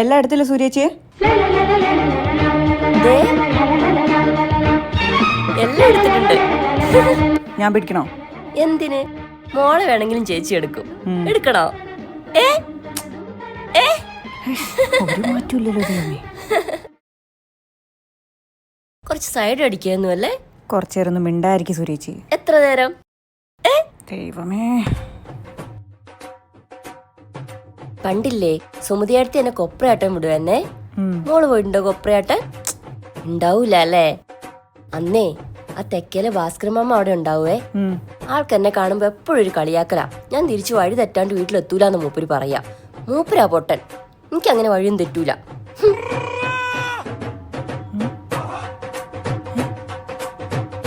എല്ലാം എടുത്തില്ല സൂര്യേച്ചിയെ. എല്ലാം എടുത്തിട്ടുണ്ട്. ഞാൻ പിടിക്കണോ? എന്തിന്? മോളെ വേണമെങ്കിലും ചേച്ചി എടുക്കും. എടുക്കണോ? ഏ? ഏ? കുറച്ച് സൈഡ് അടിക്കായിരുന്നു അല്ലേ? കുറച്ചേരൊന്നും മിണ്ടായിരിക്കും സുരേച്ചി എത്ര നേരം? ദൈവമേ. പണ്ടില്ലേ സുമതിയാടത്തി എന്നെ കൊപ്രയാട്ടം വിടുവെന്നെ. മോൾ പോയിട്ടുണ്ടോ കൊപ്രയാട്ടം? ഉണ്ടാവൂല അല്ലേ? അന്നേ ആ തെക്കേലെ ഭാസ്കരമാമ അവിടെ ഉണ്ടാവുവേ. ആൾക്കെന്നെ കാണുമ്പോ എപ്പോഴും ഒരു കളിയാക്കലാ. ഞാൻ തിരിച്ചു വഴി തെറ്റാണ്ട് വീട്ടിലെത്തൂലെന്ന് മൂപ്പര് പറയാ. മൂപ്പരാ പൊട്ടൻ. എനിക്ക് അങ്ങനെ വഴിയും തെറ്റൂല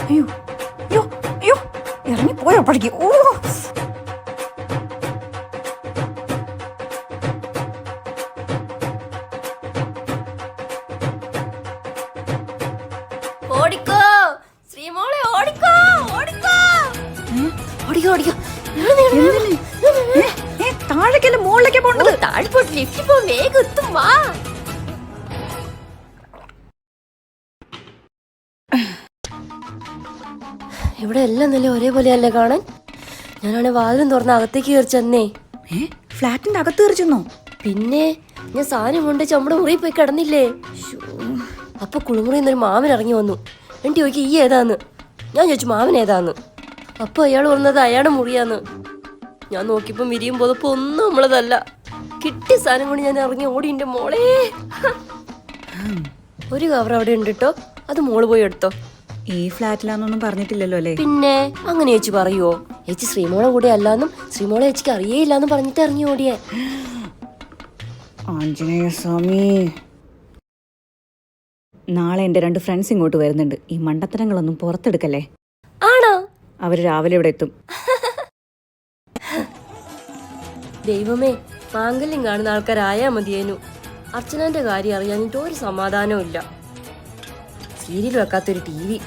അയ്യോ അയ്യോ അയ്യോ. ഇറങ്ങി പോയോ ഓ. ഓടിക്കോ. ശ്രീമോളെ ഓടിക്കോ ഓടിക്കോ. ഓടിക്കോ ഓടിക്കോ. താഴേക്കല്ല മുകളിലേക്കാ ഓ, പോണ്ടത്? താഴെ പോയിട്ട് ലിഫ്റ്റിൽ പോ വേഗം എത്തും വാ. ഇവിടെ എല്ലാം നല്ല ഒരേപോലെയല്ലേ കാണാൻ? ഞാനാണെ വാതിലും തുറന്ന് അകത്തേക്ക് കയറി ചെന്നേ. ഏ ഫ്ലാറ്റിന്റെ അകത്ത് കയറി ചെന്നോ? പിന്നെ ഞാൻ സാധനം കൊണ്ട് നമ്മുടെ മുറിയിൽ പോയി കിടന്നില്ലേ. ശ്ശോ. അപ്പൊ കുളിമുറിയിൽ നിന്നൊരു മാമൻ ഇറങ്ങി വന്നു. എന്നിട്ട് ചോദിക്കും ഈ ഏതാന്ന്? ഞാൻ ചോദിച്ചു മാമൻ ഏതാന്ന്. അപ്പൊ അയാൾ പറഞ്ഞത് അയാളുടെ മുറിയാന്ന്. ഞാൻ നോക്കിയപ്പോ വിരിയും പോതപ്പോ ഒന്നും നമ്മളതല്ല. കിട്ടിയ സാധനം കൊണ്ട് ഞാൻ ഇറങ്ങി ഓടി എന്റെ മോളെ. ഒരു കവർ അവിടെ ഉണ്ട് കേട്ടോ അത് മോൾ പോയി എടുത്തോ. ഈ ഫ്ലാറ്റിലാന്നൊന്നും പറഞ്ഞിട്ടില്ലല്ലോ അല്ലേ? പിന്നെ അങ്ങനെ ചേച്ചി പറയുവോ? ചേച്ചി ശ്രീമോളെ കൂടെ അല്ലാന്നും ശ്രീമോളെ ചേച്ചിക്ക് അറിയേയില്ലാന്നും പറഞ്ഞിട്ട് ഇറങ്ങി ഓടിയേ. ആഞ്ജനേയ സ്വാമി. നാളെ എന്റെ രണ്ട് ഫ്രണ്ട്സ് ഇങ്ങോട്ട് വരുന്നുണ്ട്. ഈ മണ്ടത്തരങ്ങളൊന്നും പുറത്തെടുക്കല്ലേ? ആണോ? അവർ രാവിലെ ഇവിടെ എത്തും. ദൈവമേ മാംഗല്യം കാണുന്ന ആൾക്കാരായാ മതിയേനു. അർച്ചനന്റെ കാര്യം അറിയാനിട്ട് ഒരു സമാധാനവും ഇല്ല. സീരിയൽ വെക്കാത്തൊരു ടി വി.